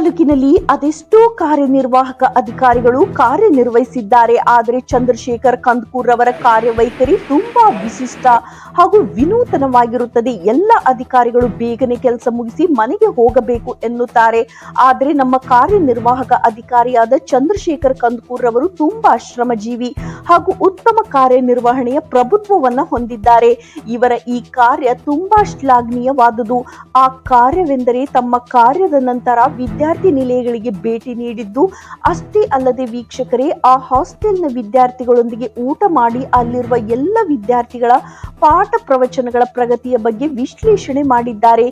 ತಾಲೂಕಿನಲ್ಲಿ ಅದೆಷ್ಟೋ ಕಾರ್ಯನಿರ್ವಾಹಕ ಅಧಿಕಾರಿಗಳು ಕಾರ್ಯನಿರ್ವಹಿಸಿದ್ದಾರೆ. ಆದರೆ ಚಂದ್ರಶೇಖರ್ ಕಂದಕೂರ್ ಅವರ ಕಾರ್ಯವೈಖರಿ ತುಂಬಾ ವಿಶಿಷ್ಟ ಹಾಗೂ ವಿನೂತನವಾಗಿರುತ್ತದೆ. ಎಲ್ಲ ಅಧಿಕಾರಿಗಳು ಬೇಗನೆ ಕೆಲಸ ಮುಗಿಸಿ ಮನೆಗೆ ಹೋಗಬೇಕು ಎನ್ನುತ್ತಾರೆ. ಆದರೆ ನಮ್ಮ ಕಾರ್ಯನಿರ್ವಾಹಕ ಅಧಿಕಾರಿಯಾದ ಚಂದ್ರಶೇಖರ್ ಕಂದಕೂರ್ ಅವರು ತುಂಬಾ ಶ್ರಮಜೀವಿ. ಹಾಗೂ ಉತ್ತಮ ಕಾರ್ಯನಿರ್ವಹಣೆಯ ಪ್ರಭುತ್ವವನ್ನು ಹೊಂದಿದ್ದಾರೆ. ಇವರ ಈ ಕಾರ್ಯ ತುಂಬಾ ಶ್ಲಾಘನೀಯವಾದುದು. ಆ ಕಾರ್ಯವೆಂದರೆ ತಮ್ಮ ಕಾರ್ಯದ ನಂತರ ವಿದ್ಯಾರ್ಥಿ ನಿಲಯಗಳಿಗೆ ಭೇಟಿ ನೀಡಿದ್ದು, ಅಷ್ಟೇ ಅಲ್ಲದೆ ವೀಕ್ಷಕರೇ, ಆ ಹಾಸ್ಟೆಲ್ನ ವಿದ್ಯಾರ್ಥಿಗಳೊಂದಿಗೆ ಊಟ ಮಾಡಿ ಅಲ್ಲಿರುವ ಎಲ್ಲ ವಿದ್ಯಾರ್ಥಿಗಳ ಪಾಠ ಪ್ರವಚನಗಳ ಪ್ರಗತಿಯ ಬಗ್ಗೆ ವಿಶ್ಲೇಷಣೆ ಮಾಡಿದ್ದಾರೆ.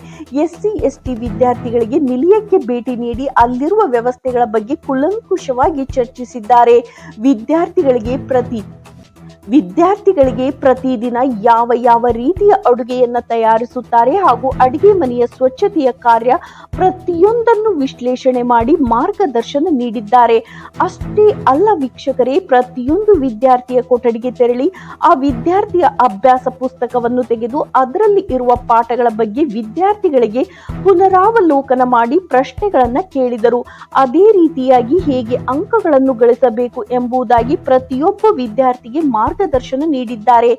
ಎಸ್ಸಿ, ಎಸ್ಟಿ ವಿದ್ಯಾರ್ಥಿಗಳಿಗೆ ನಿಲಯಕ್ಕೆ ಭೇಟಿ ನೀಡಿ ಅಲ್ಲಿರುವ ವ್ಯವಸ್ಥೆಗಳ ಬಗ್ಗೆ ಕುಲಂಕುಷವಾಗಿ ಚರ್ಚಿಸಿದ್ದಾರೆ. ವಿದ್ಯಾರ್ಥಿಗಳಿಗೆ ಪ್ರತಿ 你 ವಿದ್ಯಾರ್ಥಿಗಳಿಗೆ ಪ್ರತಿದಿನ ಯಾವ ಯಾವ ರೀತಿಯ ಅಡುಗೆಯನ್ನು ತಯಾರಿಸುತ್ತಾರೆ ಹಾಗೂ ಅಡುಗೆ ಮನೆಯ ಸ್ವಚ್ಛತೆಯ ಕಾರ್ಯ ಪ್ರತಿಯೊಂದನ್ನು ವಿಶ್ಲೇಷಣೆ ಮಾಡಿ ಮಾರ್ಗದರ್ಶನ ನೀಡಿದ್ದಾರೆ. ಅಷ್ಟೇ ಅಲ್ಲ ವೀಕ್ಷಕರೇ, ಪ್ರತಿಯೊಂದು ವಿದ್ಯಾರ್ಥಿಯ ಕೊಠಡಿಗೆ ತೆರಳಿ ಆ ವಿದ್ಯಾರ್ಥಿಯ ಅಭ್ಯಾಸ ಪುಸ್ತಕವನ್ನು ತೆಗೆದು ಅದರಲ್ಲಿ ಇರುವ ಪಾಠಗಳ ಬಗ್ಗೆ ವಿದ್ಯಾರ್ಥಿಗಳಿಗೆ ಪುನರಾವಲೋಕನ ಮಾಡಿ ಪ್ರಶ್ನೆಗಳನ್ನು ಕೇಳಿದರು. ಅದೇ ರೀತಿಯಾಗಿ ಹೇಗೆ ಅಂಕಗಳನ್ನು ಗಳಿಸಬೇಕು ಎಂಬುದಾಗಿ ಪ್ರತಿಯೊಬ್ಬ ವಿದ್ಯಾರ್ಥಿಗೆ ಮಾರ್ಗದರ್ಶನ ನೀಡಿದ್ದಾರೆ.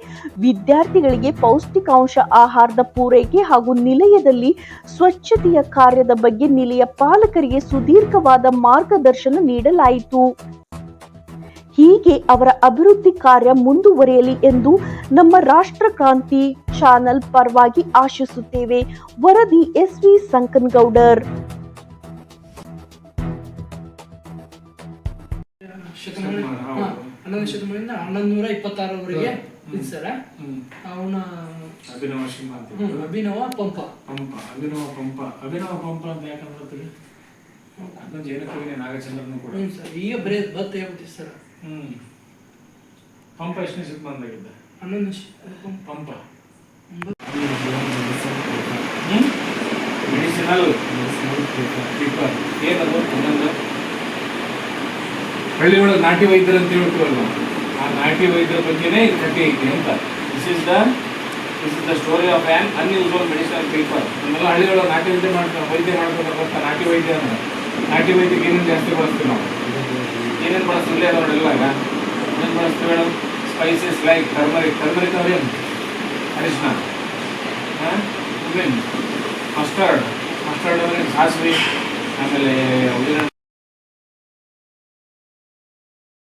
ವಿದ್ಯಾರ್ಥಿಗಳಿಗೆ ಪೌಷ್ಟಿಕಾಂಶ ಆಹಾರದ ಪೂರೈಕೆ ಹಾಗೂ ನಿಲಯದಲ್ಲಿ ಸ್ವಚ್ಛತೆಯ ಕಾರ್ಯದ ಬಗ್ಗೆ ನಿಲಯ ಪಾಲಕರಿಗೆ ಸುದೀರ್ಘವಾದ ಮಾರ್ಗದರ್ಶನ ನೀಡಲಾಯಿತು. ಹೀಗೆ ಅವರ ಅಭಿವೃದ್ಧಿ ಕಾರ್ಯ ಮುಂದುವರಿಯಲಿ ಎಂದು ನಮ್ಮ ರಾಷ್ಟ್ರಕ್ರಾಂತಿ ಚಾನಲ್ ಪರವಾಗಿ ಆಶಿಸುತ್ತೇವೆ. ವರದಿ ಎಸ್ ವಿ ಸಂಕನಗೌಡರ್. ಶತಮಾನ ಶತಮಾನ, ಹಾ, ಹೌದು. ಹನ್ನೊಂದನೇ ಶತಮಾನದಿಂದ ಹನ್ನೊಂದು ನೂರ ಇಪ್ಪತ್ತಾರವರೆಗೆ. ಸರ. ಅವನ ಅಭಿನವ ಸಿಂಹ ಅಂತ ಅಭಿನವ ಪಂಪ. ಪಂಪ ಅಭಿನವ ಪಂಪ. ಅಭಿನವ ಪಂಪ ಅಂತ ಯಾಕಂದ್ರೆ ಅದೊಂದು ಜೈನ ಕವಿನೇ ನಾಗಚಂದ್ರನು ಕೂಡ. ಹ್ಞೂ ಸರ್. ಈಗ ಬರೀ ಬತ್ತ ಹೇಳ್ಬಿಟ್ಟಿದೆ ಸರ್. ಹ್ಮ್. ಪಂಪ ಎಷ್ಟನೇ ಶತಮಾನದಾಗಿದ್ದ? ಹನ್ನೊಂದು ಶ- ಪಂಪ. ಪಂಪ. ಮೆಡಿಸಿನಲ್ ಪೇಪರ್ ಏನದು ಒಂದೊಂದು ಹಳ್ಳಿ ಒಳಗೆ ನಾಟಿ ವೈದ್ಯರು ಅಂತ ಹೇಳ್ತೀವಲ್ಲ. ಆ ನಾಟಿ ವೈದ್ಯರ ಬಗ್ಗೆನೇ ಕಥೆ ಐತಿ ಅಂತ. This is the this is the story of an unusual medicinal paper ನಮ್ಮೆಲ್ಲ ಹಳ್ಳಿ ಒಳಗೆ ನಾಟಿ ವೈದ್ಯ ಮಾಡ್ತಾರೆ ವೈದ್ಯ ಮಾಡ್ತಾರೆ ನಾಟಿ ವೈದ್ಯ ನಾಟಿ ವೈದ್ಯಕ್ಕೆ ಏನೇನು ಜಾಸ್ತಿ ಬಳಸ್ತೀವಿ ನಾವು? ಏನೇನು ಬಳಸ್ತೀವಿ ಅದವರೆಲ್ಲ ಏನೇನು ಬಳಸ್ತೀವಿ madam spices like turmeric turmeric ಅಂದ್ರೆ ಏನು? ಅರಿಶಿನ ಮಸ್ಟರ್ಡ್ ಮಸ್ಟರ್ಡ್ ಅವ್ರೇನು ಸಾಸಿವೆ. ಆಮೇಲೆ